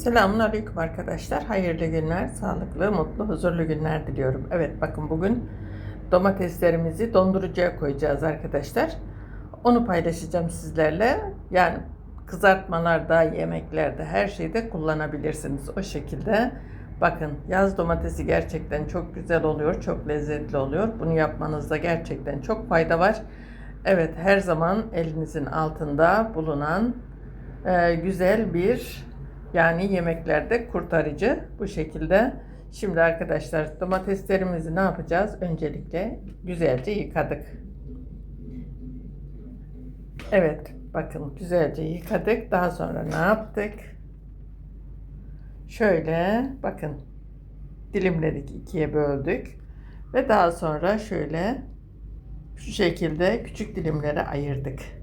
Selamun Aleyküm arkadaşlar. Hayırlı günler, sağlıklı, mutlu, huzurlu günler diliyorum. Evet bakın bugün domateslerimizi dondurucuya koyacağız arkadaşlar. Onu paylaşacağım sizlerle. Yani kızartmalarda, yemeklerde, her şeyde kullanabilirsiniz. O şekilde bakın yaz domatesi gerçekten çok güzel oluyor, çok lezzetli oluyor. Bunu yapmanızda gerçekten çok fayda var. Evet her zaman elinizin altında bulunan e, güzel bir yani yemeklerde kurtarıcı bu şekilde. Şimdi arkadaşlar domateslerimizi ne yapacağız? Öncelikle güzelce yıkadık. Evet bakın güzelce yıkadık. Daha sonra ne yaptık? Şöyle bakın dilimledik ikiye böldük. Ve daha sonra şöyle şu şekilde küçük dilimlere ayırdık.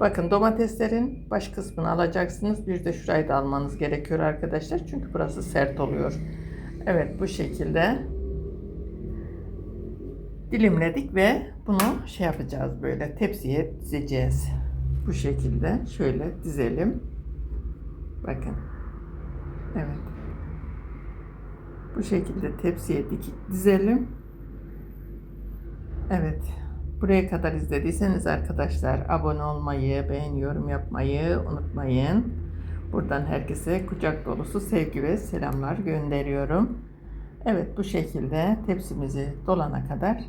Bakın domateslerin baş kısmını alacaksınız. Bir de şurayı da almanız gerekiyor arkadaşlar. Çünkü burası sert oluyor. Evet bu şekilde dilimledik ve bunu şey yapacağız böyle tepsiye dizeceğiz. Bu şekilde şöyle dizelim. Bakın. Evet. Bu şekilde tepsiye dizelim. Evet. Buraya kadar izlediyseniz arkadaşlar abone olmayı, beğen, yorum yapmayı unutmayın. Buradan herkese kucak dolusu sevgi ve selamlar gönderiyorum. Evet bu şekilde tepsimizi dolana kadar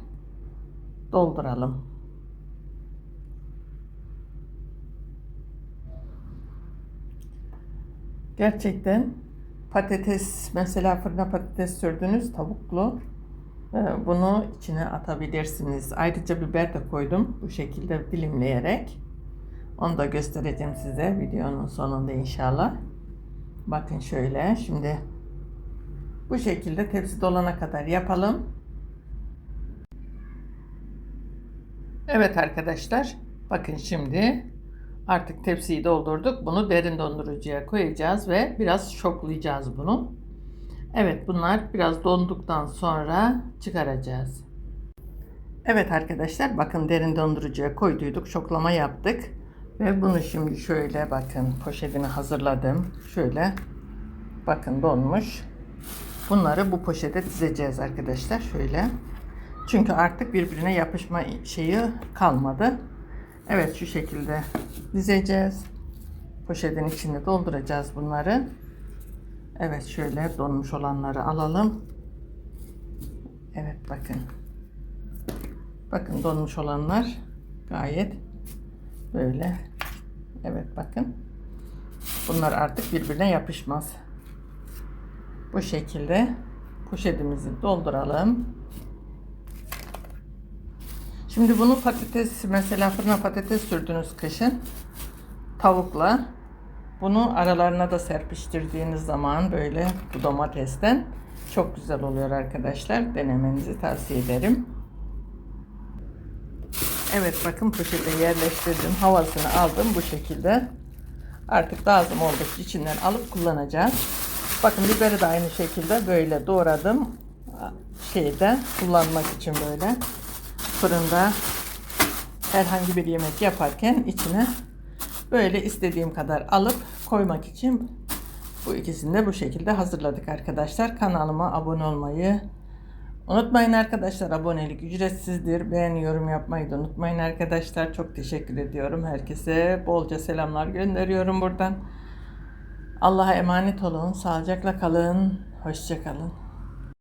dolduralım. Gerçekten patates mesela fırına patates sürdünüz tavuklu bunu içine atabilirsiniz. Ayrıca biber de koydum bu şekilde dilimleyerek. Onu da göstereceğim size videonun sonunda inşallah. Bakın şöyle şimdi bu şekilde tepsi dolana kadar yapalım. Evet arkadaşlar bakın şimdi artık tepsiyi doldurduk. Bunu derin dondurucuya koyacağız ve biraz şoklayacağız bunu. Evet bunlar biraz donduktan sonra çıkaracağız. Evet arkadaşlar bakın derin dondurucuya koyduyduk. Şoklama yaptık. Ve bunu şimdi şöyle bakın poşetini hazırladım. Şöyle bakın donmuş. Bunları bu poşete dizeceğiz arkadaşlar. Şöyle. Çünkü artık birbirine yapışma şeyi kalmadı. Evet şu şekilde dizeceğiz. Poşetin içine dolduracağız bunları. Evet şöyle donmuş olanları alalım. Evet bakın. Bakın donmuş olanlar gayet böyle. Evet bakın. Bunlar artık birbirine yapışmaz. Bu şekilde poşetimizi dolduralım. Şimdi bunu patates mesela fırına patates sürdünüz kışın tavukla bunu aralarına da serpiştirdiğiniz zaman böyle bu domatesten çok güzel oluyor arkadaşlar. Denemenizi tavsiye ederim. Evet bakın poşete yerleştirdim. Havasını aldım bu şekilde. Artık lazım oldukça içinden alıp kullanacağız. Bakın biberi de aynı şekilde böyle doğradım. Şeyde kullanmak için böyle fırında herhangi bir yemek yaparken içine Böyle istediğim kadar alıp koymak için bu ikisini de bu şekilde hazırladık arkadaşlar. Kanalıma abone olmayı unutmayın arkadaşlar. Abonelik ücretsizdir. Beğeni yorum yapmayı da unutmayın arkadaşlar. Çok teşekkür ediyorum. Herkese bolca selamlar gönderiyorum buradan. Allah'a emanet olun. Sağlıcakla kalın. Hoşçakalın.